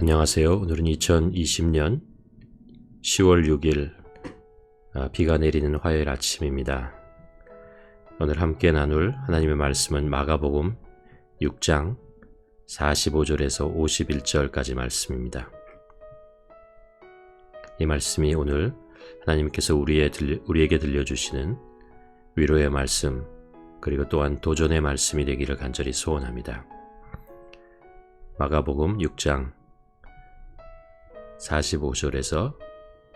안녕하세요. 오늘은 2020년 10월 6일 아, 비가 내리는 화요일 아침입니다. 오늘 함께 나눌 하나님의 말씀은 마가복음 6장 45절에서 51절까지 말씀입니다. 이 말씀이 오늘 하나님께서 우리의 들려, 우리에게 들려주시는 위로의 말씀 그리고 또한 도전의 말씀이 되기를 간절히 소원합니다. 마가복음 6장 45절에서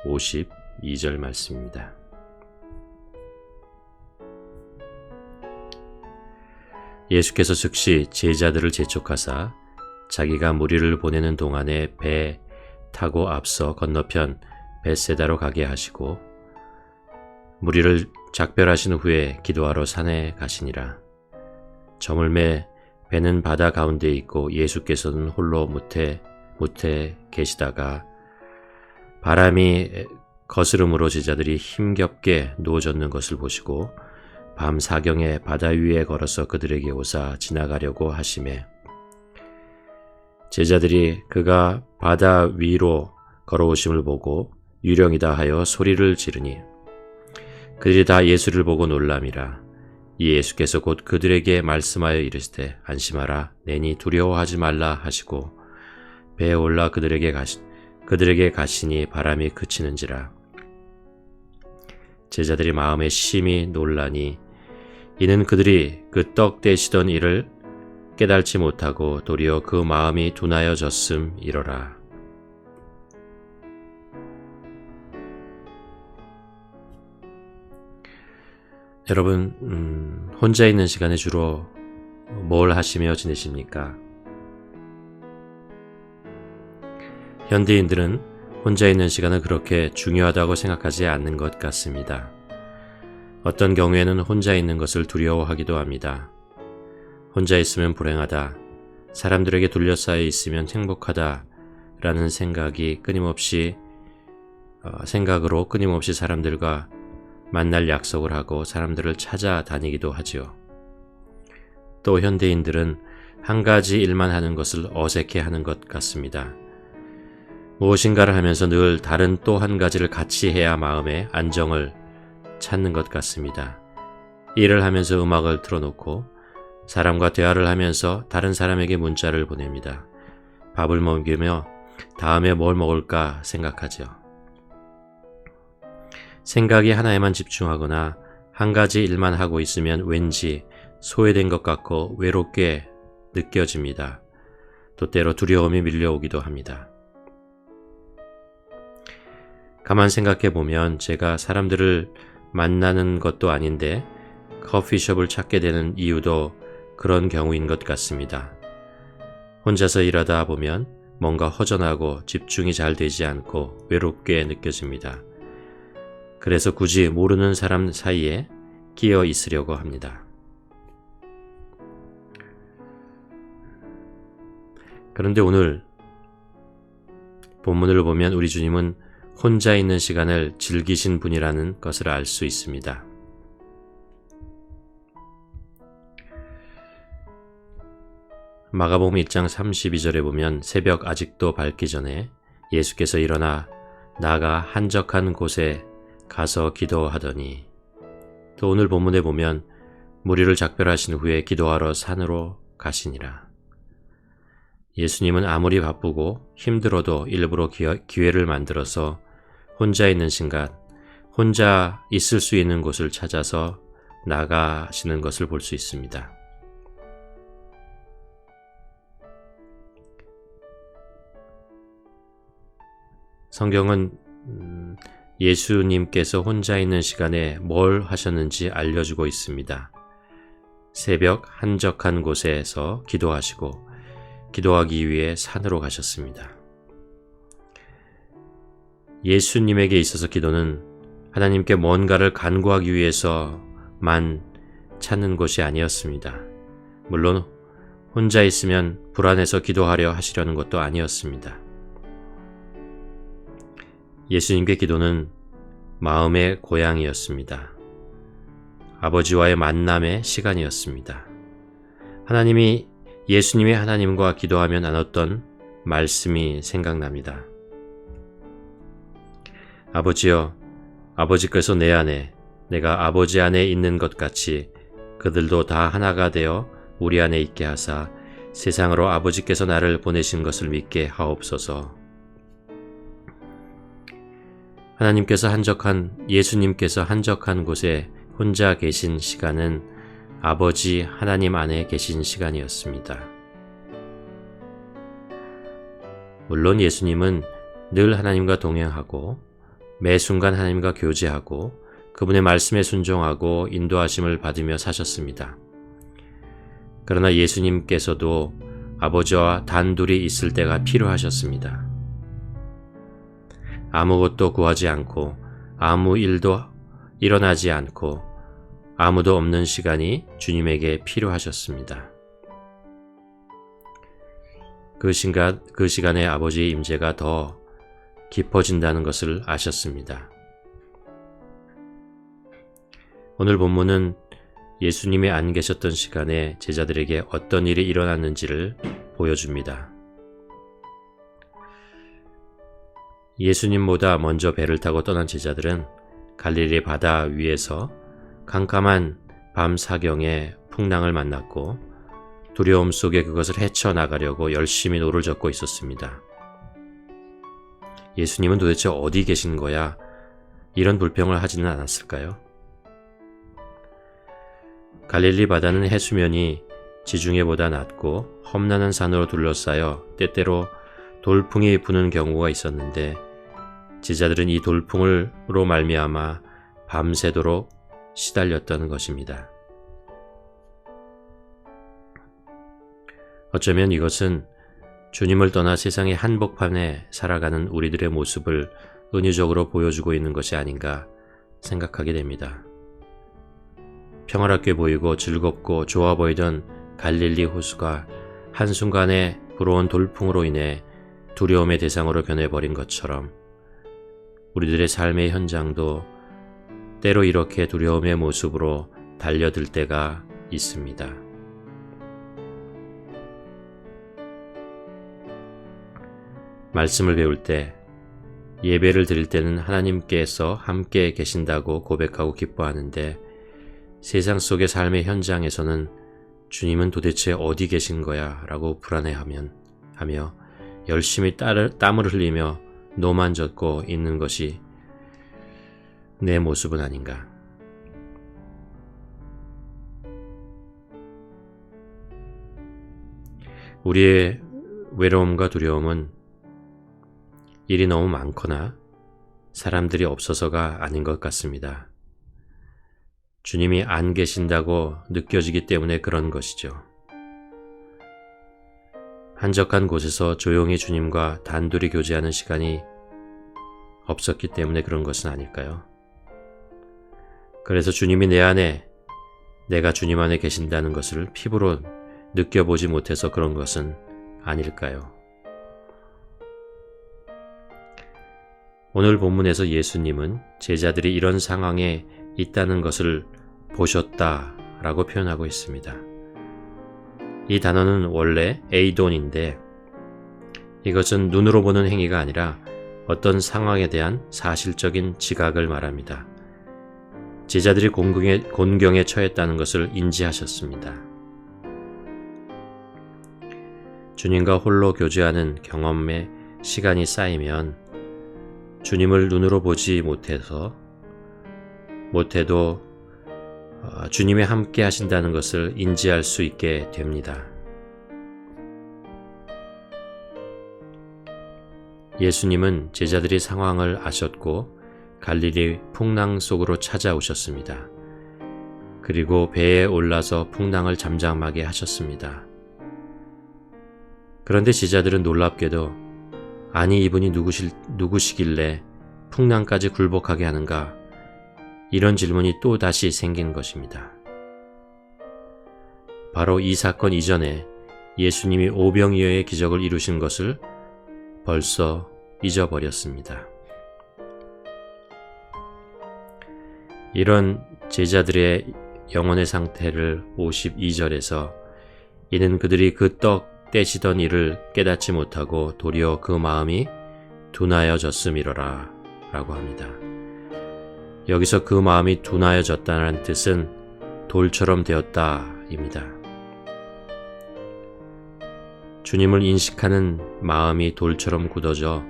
52절 말씀입니다. 예수께서 즉시 제자들을 재촉하사 자기가 무리를 보내는 동안에 배 타고 앞서 건너편 베세다로 가게 하시고 무리를 작별하신 후에 기도하러 산에 가시니라. 저물매 배는 바다 가운데 있고 예수께서는 홀로 무태 무태 계시다가 바람이 거스름으로 제자들이 힘겹게 누워졌는 것을 보시고 밤 사경에 바다 위에 걸어서 그들에게 오사 지나가려고 하심에 제자들이 그가 바다 위로 걸어오심을 보고 유령이다 하여 소리를 지르니 그들이 다 예수를 보고 놀람이라. 이 예수께서 곧 그들에게 말씀하여 이르시되 안심하라. 내니 두려워하지 말라 하시고 배에 올라 그들에게 가시 그들에게 가시니 바람이 그치는지라 제자들이 마음에 심히 놀라니 이는 그들이 그 떡 떼시던 일을 깨달지 못하고 도리어 그 마음이 둔하여졌음 이러라. 여러분, 음, 혼자 있는 시간에 주로 뭘 하시며 지내십니까? 현대인들은 혼자 있는 시간을 그렇게 중요하다고 생각하지 않는 것 같습니다. 어떤 경우에는 혼자 있는 것을 두려워하기도 합니다. 혼자 있으면 불행하다. 사람들에게 둘러싸여 있으면 행복하다. 라는 생각이 끊임없이, 어, 생각으로 끊임없이 사람들과 만날 약속을 하고 사람들을 찾아다니기도 하지요. 또 현대인들은 한 가지 일만 하는 것을 어색해 하는 것 같습니다. 무엇인가를 하면서 늘 다른 또 한 가지를 같이 해야 마음의 안정을 찾는 것 같습니다. 일을 하면서 음악을 틀어놓고 사람과 대화를 하면서 다른 사람에게 문자를 보냅니다. 밥을 먹이며 다음에 뭘 먹을까 생각하죠. 생각이 하나에만 집중하거나 한 가지 일만 하고 있으면 왠지 소외된 것 같고 외롭게 느껴집니다. 또 때로 두려움이 밀려오기도 합니다. 가만 생각해 보면 제가 사람들을 만나는 것도 아닌데 커피숍을 찾게 되는 이유도 그런 경우인 것 같습니다. 혼자서 일하다 보면 뭔가 허전하고 집중이 잘 되지 않고 외롭게 느껴집니다. 그래서 굳이 모르는 사람 사이에 끼어 있으려고 합니다. 그런데 오늘 본문을 보면 우리 주님은 혼자 있는 시간을 즐기신 분이라는 것을 알 수 있습니다. 마가복음 1장 32절에 보면 새벽 아직도 밝기 전에 예수께서 일어나 나가 한적한 곳에 가서 기도하더니 또 오늘 본문에 보면 무리를 작별하신 후에 기도하러 산으로 가시니라. 예수님은 아무리 바쁘고 힘들어도 일부러 기회를 만들어서 혼자 있는 순간, 혼자 있을 수 있는 곳을 찾아서 나가시는 것을 볼 수 있습니다. 성경은 음, 예수님께서 혼자 있는 시간에 뭘 하셨는지 알려주고 있습니다. 새벽 한적한 곳에서 기도하시고 기도하기 위해 산으로 가셨습니다. 예수님에게 있어서 기도는 하나님께 뭔가를 간구하기 위해서만 찾는 것이 아니었습니다. 물론 혼자 있으면 불안해서 기도하려 하시려는 것도 아니었습니다. 예수님께 기도는 마음의 고향이었습니다. 아버지와의 만남의 시간이었습니다. 하나님이 예수님의 하나님과 기도하며 나눴던 말씀이 생각납니다. 아버지여, 아버지께서 내 안에, 내가 아버지 안에 있는 것 같이 그들도 다 하나가 되어 우리 안에 있게 하사 세상으로 아버지께서 나를 보내신 것을 믿게 하옵소서. 하나님께서 한적한 예수님께서 한적한 곳에 혼자 계신 시간은 아버지 하나님 안에 계신 시간이었습니다. 물론 예수님은 늘 하나님과 동행하고 매 순간 하나님과 교제하고 그분의 말씀에 순종하고 인도하심을 받으며 사셨습니다. 그러나 예수님께서도 아버지와 단둘이 있을 때가 필요하셨습니다. 아무것도 구하지 않고 아무 일도 일어나지 않고 아무도 없는 시간이 주님에게 필요하셨습니다. 그 시간, 그 시간에 아버지의 임재가 더 깊어진다는 것을 아셨습니다. 오늘 본문은 예수님이 안 계셨던 시간에 제자들에게 어떤 일이 일어났는지를 보여줍니다. 예수님보다 먼저 배를 타고 떠난 제자들은 갈릴리 바다 위에서 캄캄한 밤 사경에 풍랑을 만났고 두려움 속에 그것을 헤쳐나가려고 열심히 노를 젓고 있었습니다. 예수님은 도대체 어디 계신 거야? 이런 불평을 하지는 않았을까요? 갈릴리 바다는 해수면이 지중해보다 낮고 험난한 산으로 둘러싸여 때때로 돌풍이 부는 경우가 있었는데 제자들은 이 돌풍으로 말미암아 밤새도록 시달렸던 것입니다. 어쩌면 이것은 주님을 떠나 세상의 한복판에 살아가는 우리들의 모습을 은유적으로 보여주고 있는 것이 아닌가 생각하게 됩니다. 평화롭게 보이고 즐겁고 좋아 보이던 갈릴리 호수가 한순간에 불어온 돌풍으로 인해 두려움의 대상으로 변해버린 것처럼 우리들의 삶의 현장도 때로 이렇게 두려움의 모습으로 달려들 때가 있습니다. 말씀을 배울 때, 예배를 드릴 때는 하나님께서 함께 계신다고 고백하고 기뻐하는데 세상 속의 삶의 현장에서는 주님은 도대체 어디 계신 거야 라고 불안해하면 하며 열심히 땀을 흘리며 노만 젓고 있는 것이 내 모습은 아닌가. 우리의 외로움과 두려움은 일이 너무 많거나 사람들이 없어서가 아닌 것 같습니다. 주님이 안 계신다고 느껴지기 때문에 그런 것이죠. 한적한 곳에서 조용히 주님과 단둘이 교제하는 시간이 없었기 때문에 그런 것은 아닐까요? 그래서 주님이 내 안에 내가 주님 안에 계신다는 것을 피부로 느껴보지 못해서 그런 것은 아닐까요? 오늘 본문에서 예수님은 제자들이 이런 상황에 있다는 것을 보셨다 라고 표현하고 있습니다. 이 단어는 원래 에이돈인데 이것은 눈으로 보는 행위가 아니라 어떤 상황에 대한 사실적인 지각을 말합니다. 제자들이 곤경에, 곤경에 처했다는 것을 인지하셨습니다. 주님과 홀로 교제하는 경험의 시간이 쌓이면 주님을 눈으로 보지 못해서 못해도 어, 주님이 함께 하신다는 것을 인지할 수 있게 됩니다. 예수님은 제자들이 상황을 아셨고 갈릴리 풍랑 속으로 찾아오셨습니다. 그리고 배에 올라서 풍랑을 잠잠하게 하셨습니다. 그런데 제자들은 놀랍게도 아니 이분이 누구실, 누구시길래 풍랑까지 굴복하게 하는가 이런 질문이 또 다시 생긴 것입니다. 바로 이 사건 이전에 예수님이 오병이어의 기적을 이루신 것을 벌써 잊어버렸습니다. 이런 제자들의 영혼의 상태를 52절에서 이는 그들이 그 떡 떼시던 일을 깨닫지 못하고 도리어 그 마음이 둔하여졌음이로라 라고 합니다. 여기서 그 마음이 둔하여졌다는 뜻은 돌처럼 되었다입니다. 주님을 인식하는 마음이 돌처럼 굳어져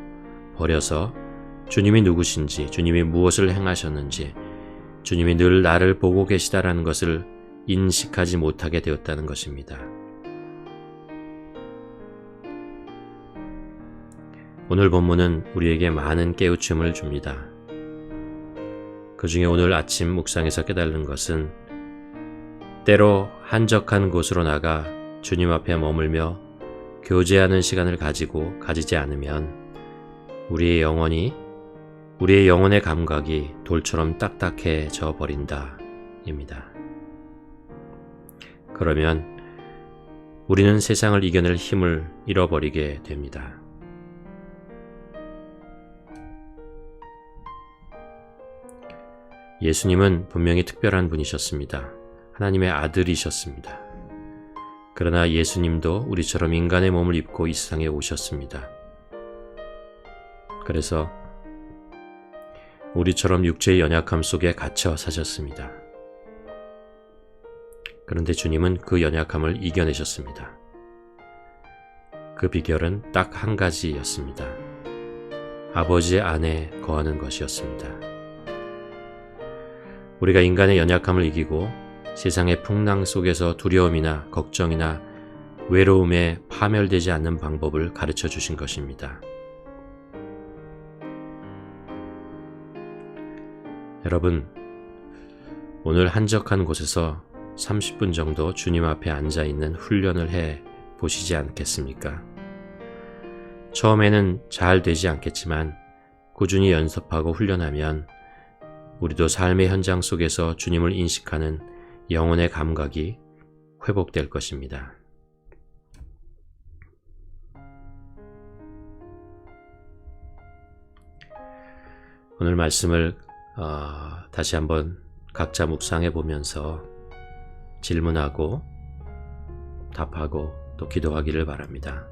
버려서 주님이 누구신지, 주님이 무엇을 행하셨는지, 주님이 늘 나를 보고 계시다라는 것을 인식하지 못하게 되었다는 것입니다. 오늘 본문은 우리에게 많은 깨우침을 줍니다. 그 중에 오늘 아침 묵상에서 깨달은 것은 때로 한적한 곳으로 나가 주님 앞에 머물며 교제하는 시간을 가지고 가지지 않으면 우리의 영혼이 우리의 영혼의 감각이 돌처럼 딱딱해져 버린다. 입니다. 그러면 우리는 세상을 이겨낼 힘을 잃어버리게 됩니다. 예수님은 분명히 특별한 분이셨습니다. 하나님의 아들이셨습니다. 그러나 예수님도 우리처럼 인간의 몸을 입고 이 세상에 오셨습니다. 그래서 우리처럼 육체의 연약함 속에 갇혀 사셨습니다. 그런데 주님은 그 연약함을 이겨내셨습니다. 그 비결은 딱 한 가지였습니다. 아버지의 안에 거하는 것이었습니다. 우리가 인간의 연약함을 이기고 세상의 풍랑 속에서 두려움이나 걱정이나 외로움에 파멸되지 않는 방법을 가르쳐 주신 것입니다. 여러분, 오늘 한적한 곳에서 30분 정도 주님 앞에 앉아 있는 훈련을 해 보시지 않겠습니까? 처음에는 잘 되지 않겠지만 꾸준히 연습하고 훈련하면 우리도 삶의 현장 속에서 주님을 인식하는 영혼의 감각이 회복될 것입니다. 오늘 말씀을 어, 다시 한번 각자 묵상해 보면서 질문하고 답하고 또 기도하기를 바랍니다.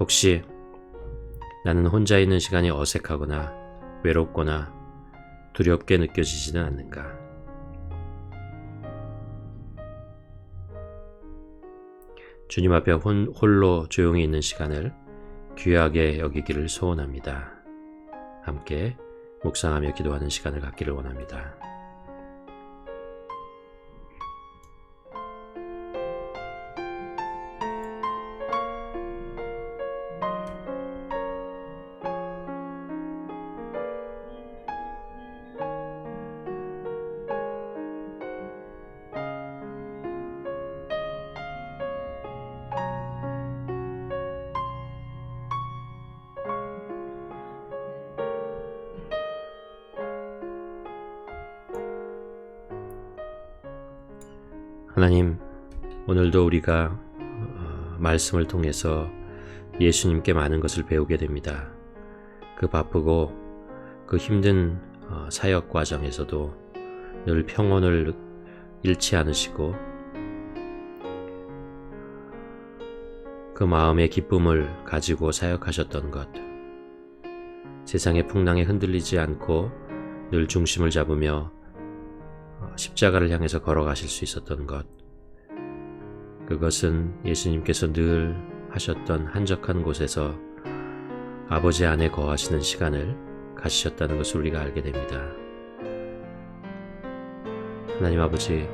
혹시 나는 혼자 있는 시간이 어색하거나 외롭거나 두렵게 느껴지지는 않는가? 주님 앞에 홀로 조용히 있는 시간을 귀하게 여기기를 소원합니다. 함께 묵상하며 기도하는 시간을 갖기를 원합니다. 하나님, 오늘도 우리가 어, 말씀을 통해서 예수님께 많은 것을 배우게 됩니다. 그 바쁘고 그 힘든 어, 사역 과정에서도 늘 평온을 잃지 않으시고 그 마음의 기쁨을 가지고 사역하셨던 것, 세상의 풍랑에 흔들리지 않고 늘 중심을 잡으며 십자가를 향해서 걸어가실 수 있었던 것. 그것은 예수님께서 늘 하셨던 한적한 곳에서 아버지 안에 거하시는 시간을 가시셨다는 것을 우리가 알게 됩니다. 하나님 아버지,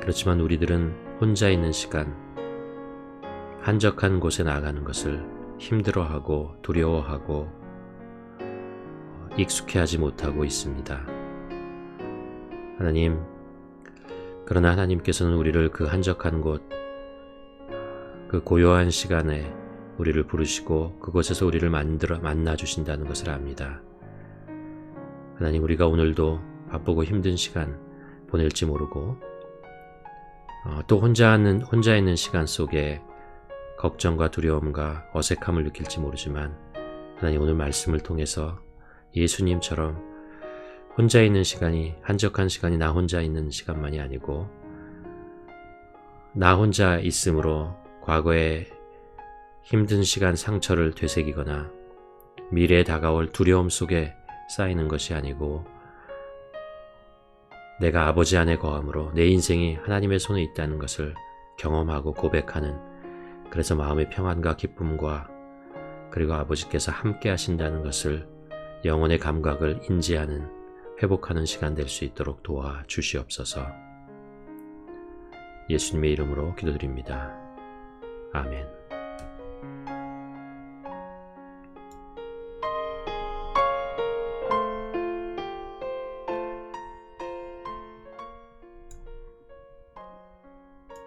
그렇지만 우리들은 혼자 있는 시간, 한적한 곳에 나가는 것을 힘들어하고 두려워하고 익숙해하지 못하고 있습니다. 하나님, 그러나 하나님께서는 우리를 그 한적한 곳, 그 고요한 시간에 우리를 부르시고 그곳에서 우리를 만들어 만나 주신다는 것을 압니다. 하나님, 우리가 오늘도 바쁘고 힘든 시간 보낼지 모르고 어, 또 혼자 있는 혼자 있는 시간 속에 걱정과 두려움과 어색함을 느낄지 모르지만 하나님 오늘 말씀을 통해서 예수님처럼 혼자 있는 시간이 한적한 시간이 나 혼자 있는 시간만이 아니고 나 혼자 있으므로 과거의 힘든 시간 상처를 되새기거나 미래에 다가올 두려움 속에 쌓이는 것이 아니고 내가 아버지 안에 거함으로 내 인생이 하나님의 손에 있다는 것을 경험하고 고백하는 그래서 마음의 평안과 기쁨과 그리고 아버지께서 함께 하신다는 것을 영혼의 감각을 인지하는 회복하는 시간 될 수 있도록 도와 주시옵소서. 예수님의 이름으로 기도드립니다. 아멘.